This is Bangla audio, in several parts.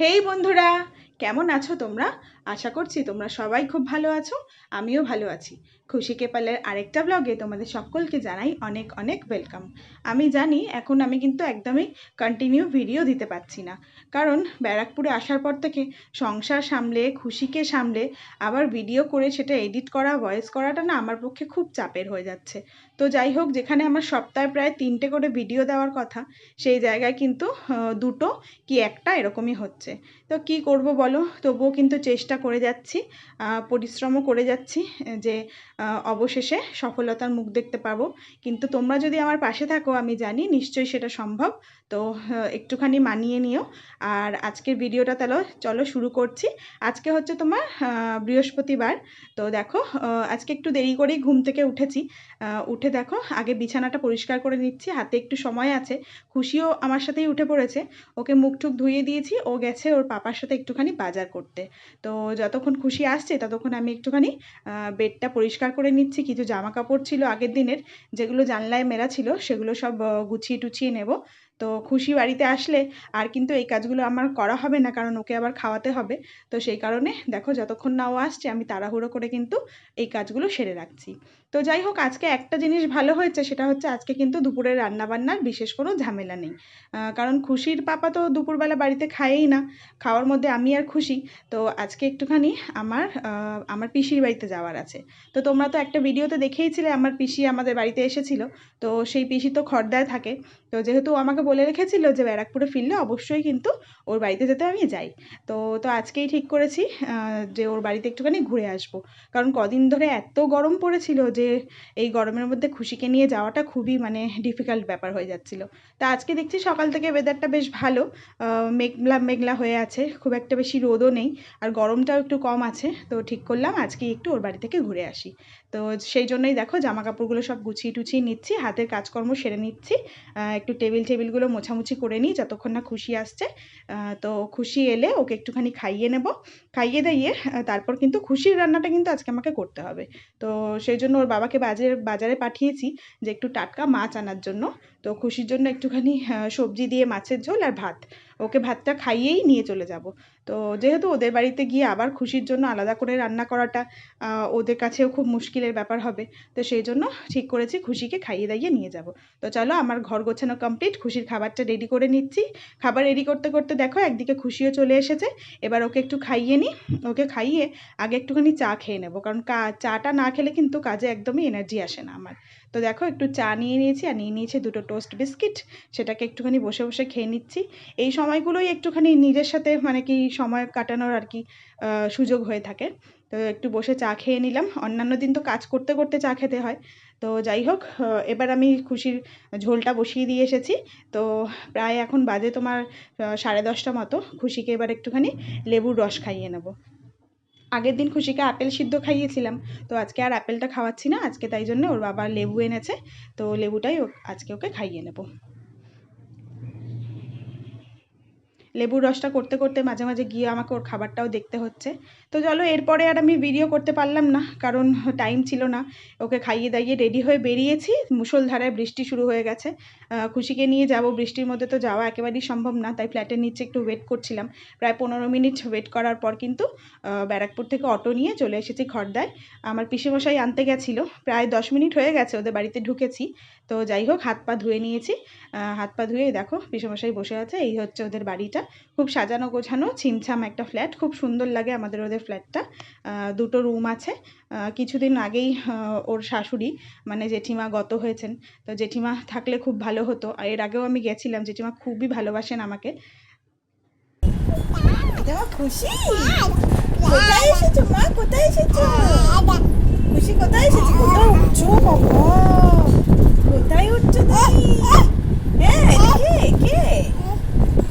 হেই বন্ধুরা কেমন আছো তোমরা? আশা করছি তোমরা সবাই খুব ভালো আছো, আমিও ভালো আছি। খুশি কেপালের আরেকটা ব্লগে তোমাদের সকলকে জানাই অনেক অনেক ওয়েলকাম আমি জানি এখন আমি কিন্তু একদমই কন্টিনিউ ভিডিও দিতে পারছি না। কারণ ব্যারাকপুরে আসার পর থেকে সংসার সামলে, খুশিকে সামলে, আবার ভিডিও করে সেটা এডিট করা ভয়েস করাটা না আমার পক্ষে খুব চাপের হয়ে যাচ্ছে। তো যাই হোক, যেখানে আমার সপ্তাহে প্রায় তিনটে করে ভিডিও দেওয়ার কথা, সেই জায়গায় কিন্তু দুটো কি একটা এরকমই হচ্ছে। তো কি করব বলো? তবুও কিন্তু চেষ্টা করে যাচ্ছি পরিশ্রমও করে যাচ্ছি, যে অবশেষে সফলতার মুখ দেখতে পাবো। কিন্তু তোমরা যদি আমার পাশে থাকো, আমি জানি নিশ্চয়ই সেটা সম্ভব। তো একটুখানি মানিয়ে নিও। আর আজকের ভিডিওটা তাহলে চলো শুরু করছি। আজকে হচ্ছে তোমার বৃহস্পতিবার। তো দেখো আজকে একটু দেরি করেই ঘুম থেকে উঠেছি। উঠে দেখো, আগে বিছানাটা পরিষ্কার করে নিচ্ছি, হাতে একটু সময় আছে। খুশিও আমার সাথেই উঠে পড়েছে। ওকে মুখ টুক ধুয়ে দিয়েছি, ও গেছে ওর পাপার সাথে একটুখানি বাজার করতে। তো যতক্ষণ খুশি আসছে, ততক্ষণ আমি একটুখানি বেডটা পরিষ্কার করে নিচ্ছি। কিছু জামা কাপড় ছিল আগের দিনের, যেগুলো জানলায় মেলা ছিল, সেগুলো সব গুছিয়ে টুছিয়ে নেব। তো খুশি বাড়িতে আসলে আর কিন্তু এই কাজগুলো আমার করা হবে না, কারণ ওকে আবার খাওয়াতে হবে। তো সেই কারণে দেখো যতক্ষণ না ও আসছে আমি তাড়াহুড়ো করে কিন্তু এই কাজগুলো সেরে রাখছি। তো যাই হোক, আজকে একটা জিনিস ভালো হয়েছে, সেটা হচ্ছে আজকে কিন্তু দুপুরের রান্নাবান্নার বিশেষ কোনো ঝামেলা নেই। কারণ খুশির পাপা তো দুপুরবেলা বাড়িতে খায়ই না, খাওয়ার মধ্যে আমি আর খুশি। তো আজকে একটুখানি আমার আমার পিসির বাড়িতে যাওয়ার আছে। তো তোমরা তো একটা ভিডিওতে দেখেইছিলে আমার পিসি আমাদের বাড়িতে এসেছিল, তো সেই পিসি তো খড়দায় থাকে। তো যেহেতু আমাকে বলে রেখেছিল যে ব্যারাকপুরে ফিরলে অবশ্যই কিন্তু ওর বাড়িতে যেতে আমি যাই। তো তো আজকেই ঠিক করেছি যে ওর বাড়িতে একটুখানি ঘুরে আসব। কারণ কদিন ধরে এত গরম পড়েছিল যে এই গরমের মধ্যে খুশিকে নিয়ে যাওয়াটা খুবই মানে ডিফিকাল্ট ব্যাপার হয়ে যাচ্ছিল। তা আজকে দেখছি সকাল থেকে ওয়েদারটা বেশ ভালো মেঘলা মেঘলা হয়ে আছে, খুব একটা বেশি রোদও নেই, আর গরমটাও একটু কম আছে। তো ঠিক করলাম, আজকে একটু ওর বাড়ি থেকে ঘুরে আসি। তো সেই জন্যই দেখো জামা কাপড়গুলো সব গুছিয়ে টুছিয়ে নিচ্ছি, হাতের কাজকর্ম সেরে নিচ্ছি একটু টেবিল টেবিলগুলো মোছামুছি করে নিই যতক্ষণ না খুশি আসছে। তো খুশি এলে ওকে একটুখানি খাইয়ে নেব। খাইয়ে দাইয়ে তারপর কিন্তু খুশির রান্নাটা কিন্তু আজকে আমাকে করতে হবে। তো সেই জন্য ওর বাবাকে বাজারে বাজারে পাঠিয়েছি যে একটু টাটকা মাছ আনার জন্য। তো খুশির জন্য একটুখানি সবজি দিয়ে মাছের ঝোল আর ভাত। ওকে ভাতটা খাইয়েই নিয়ে চলে যাব। তো যেহেতু ওদের বাড়িতে গিয়ে আবার খুশির জন্য আলাদা করে রান্না করাটা ওদের কাছেও খুব মুশকিলের ব্যাপার হবে, তো সেই জন্য ঠিক করেছি খুশিকে খাইয়ে দাইয়ে নিয়ে যাব। তো চলো আমার ঘর গোছানো কমপ্লিট খুশির খাবারটা রেডি করে নিচ্ছি। খাবার রেডি করতে করতে দেখো একদিকে খুশিও চলে এসেছে, এবার ওকে একটু খাইয়ে নিই। ওকে খাইয়ে আগে একটুখানি চা খেয়ে নেব, কারণ চাটা না খেলে কিন্তু কাজে একদমই এনার্জি আসে না আমার। তো দেখো, একটু চা নিয়ে নিয়েছি আর নিয়ে নিয়েছি দুটো টোস্ট বিস্কিট সেটাকে একটুখানি বসে বসে খেয়ে নিচ্ছি। এই সময়গুলোই একটুখানি নিজের সাথে মানে কি সময় কাটানোর আর কি সুযোগ হয়ে থাকে। তো একটু বসে চা খেয়ে নিলাম। অন্যান্য দিন তো কাজ করতে করতে চা খেতে হয়। তো যাই হোক এবার আমি খুশির ঝোলটা বসিয়ে দিয়ে এসেছি। তো প্রায় এখন বাজে তোমার সাড়ে দশটা মতো। খুশিকে এবার একটুখানি লেবুর রস খাইয়ে নেব। আগের দিন খুশিকে আপেল সিদ্ধ খাইয়েছিলাম। তো আজকে আর আপেলটা খাওয়াচ্ছি না, আজকে তাই জন্য ওর বাবা লেবু এনেছে। তো লেবুটাই আজকে ওকে খাইয়ে নেব। লেবুর রসটা করতে করতে মাঝে মাঝে গিয়ে আমাকে ওর খাবারটাও দেখতে হচ্ছে। তো চলো, এরপরে আর আমি ভিডিও করতে পারলাম না, কারণ টাইম ছিল না। ওকে খাইয়ে দাইয়ে রেডি হয়ে বেরিয়েছি। মুষলধারায় বৃষ্টি শুরু হয়ে গেছে। খুশিকে নিয়ে যাব। বৃষ্টির মধ্যে তো যাওয়া একেবারেই সম্ভব না, তাই ফ্ল্যাটের নিচে একটু ওয়েট করছিলাম। প্রায় পনেরো মিনিট ওয়েট করার পর কিন্তু ব্যারাকপুর থেকে অটো নিয়ে চলে এসেছি খড়দায়। আমার পিসেমশাই আনতে গেছিল। প্রায় দশ মিনিট হয়ে গেছে ওদের বাড়িতে ঢুকেছি। তো যাই হোক, হাত পা ধুয়ে নিয়েছি। হাত পা ধুয়ে দেখো, পিসেমশাই বসে আছে। এই হচ্ছে ওদের বাড়িটা। খুব সাজানো গোছানো ছিমছাম একটা ফ্ল্যাট। খুব সুন্দর লাগে আমাদের ওদের ফ্ল্যাটটা। দুটো রুম আছে। কিছুদিন আগেই ওর শাশুড়ি মানে জেঠিমা গত হয়েছেন। তো জেঠিমা থাকলে খুব ভালো হতো। আর এর আগেও আমি গেছিলাম। জেঠিমা খুবই ভালোবাসেন আমাকে। খুশি? কোথায় এসেছ মা? কোথায় এসেছ? খুশি কোথায় এসেছ? কোথায় উঠছো? বাবা কোথায় উঠছো তুমি হ্যাঁ এটা কে কে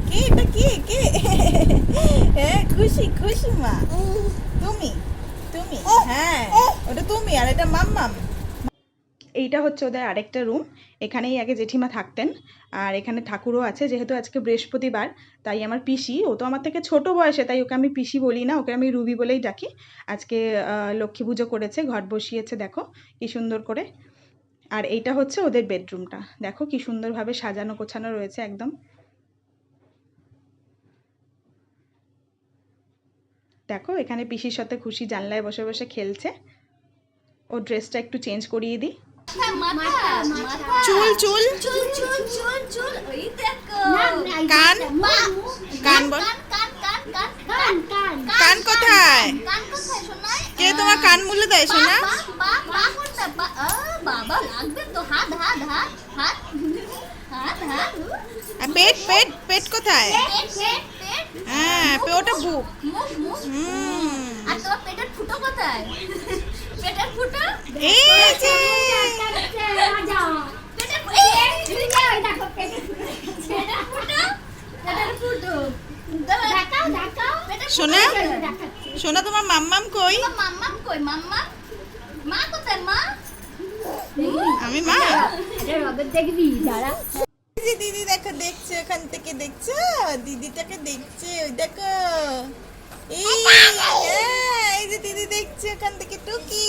কে এটা কে কে হ্যাঁ খুশি খুশি মা। তুমি তুমি হ্যাঁ ওটা তুমি আর এটা মাম্মাম। এইটা হচ্ছে ওদের আরেকটা রুম এখানেই আগে জেঠিমা থাকতেন। আর এখানে ঠাকুরও আছে যেহেতু আজকে বৃহস্পতিবার তাই আমার পিসি। ও তো আমার থেকে ছোট বয়সে তাই ওকে আমি পিসি বলি না ওকে আমি রুবি বলেই ডাকি। আজকে লক্ষ্মী পুজো করেছে ঘট বসিয়েছে দেখো কি সুন্দর করে। আর এইটা হচ্ছে ওদের বেডরুমটা দেখো কি সুন্দরভাবে সাজানো গোছানো রয়েছে একদম। দেখো এখানে পিসির সাথে খুশি জানলায় বসে বসে খেলছে। ও ড্রেসটা একটু চেঞ্জ করিয়ে দিই। চুল চুল। চুল চুল চুল চুল ওই দেখো কান? কান বল। কান কান কান কান কান কান কোথায়? কান কোথায় শোনায় কে তোমার কান মুলে দেয় শোনা বা বা বা কোনটা বা আ, বাবা লাগবে তো হাত হাত হাত হাত হাত হাত আর পেট পেট পেট। কোথায় হ্যাঁ ওটা বুক আর তোমার পেটের ফুটো কোথায়? পেটের ফুটো? এই যে! শোনা? শোনা তোমার মাম্মাম কই? মাম্মাম কই? মাম্মা মা কোথায় মা? আমি মা। দেখবি দাঁড়া। যে দিদি দেখো দেখছে ওখান থেকে দেখছ দিদিটাকে দেখছে ওই দেখো। হ্যাঁ, এই যে দিদি দেখছে ওখান থেকে টুকি।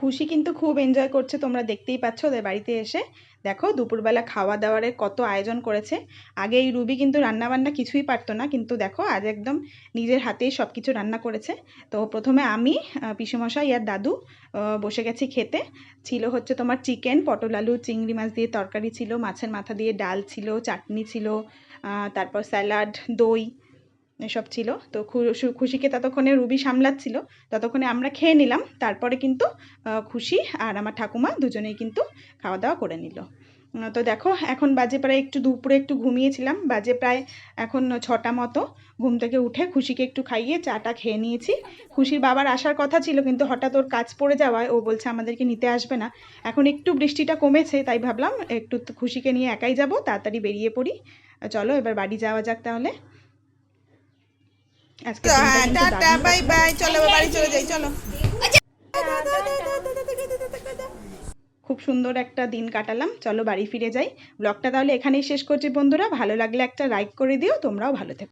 খুশি কিন্তু খুব এনজয় করছে, তোমরা দেখতেই পাচ্ছ ওদের বাড়িতে এসে। দেখো, দুপুরবেলা খাওয়া দাওয়ারের কত আয়োজন করেছে। আগে এই রুবি কিন্তু রান্না বান্না কিছুই পারতো না, কিন্তু দেখো, আজ একদম নিজের হাতেই সব কিছু রান্না করেছে। তো প্রথমে আমি পিসেমশাই আর দাদু বসে গেছি খেতে। ছিল হচ্ছে তোমার চিকেন, পটল আলু, চিংড়ি মাছ দিয়ে তরকারি ছিল, মাছের মাথা দিয়ে ডাল ছিল, চাটনি ছিল তারপর স্যালাড, দই। এসব ছিল। তো খুশিকে ততক্ষণে রুবি সামলাচ্ছিল। ততক্ষণে আমরা খেয়ে নিলাম। তারপরে কিন্তু খুশি আর আমার ঠাকুমা দুজনেই কিন্তু খাওয়া দাওয়া করে নিল। তো দেখো, এখন বাজে প্রায় একটু দুপুরে একটু ঘুমিয়েছিলাম। বাজে প্রায় এখন ছটা মতো। ঘুম থেকে উঠে খুশিকে একটু খাইয়ে চাটা খেয়ে নিয়েছি। খুশির বাবার আসার কথা ছিল, কিন্তু হঠাৎ ওর কাজ পড়ে যাওয়ায় ও বলছে আমাদেরকে নিতে আসবে না। এখন একটু বৃষ্টিটা কমেছে, তাই ভাবলাম একটু খুশিকে নিয়ে একাই যাব, তাড়াতাড়ি বেরিয়ে পড়ি। চলো, এবার বাড়ি যাওয়া যাক তাহলে। আজকে হ্যাঁ টাটা বাই বাই চলো বাড়ি চলে যাই চলো। খুব সুন্দর একটা দিন কাটালাম চলো বাড়ি ফিরে যাই। ব্লগটা তাহলে এখানেই শেষ করছি বন্ধুরা ভালো লাগলে একটা লাইক করে দিও তোমরাও ভালো থেকো।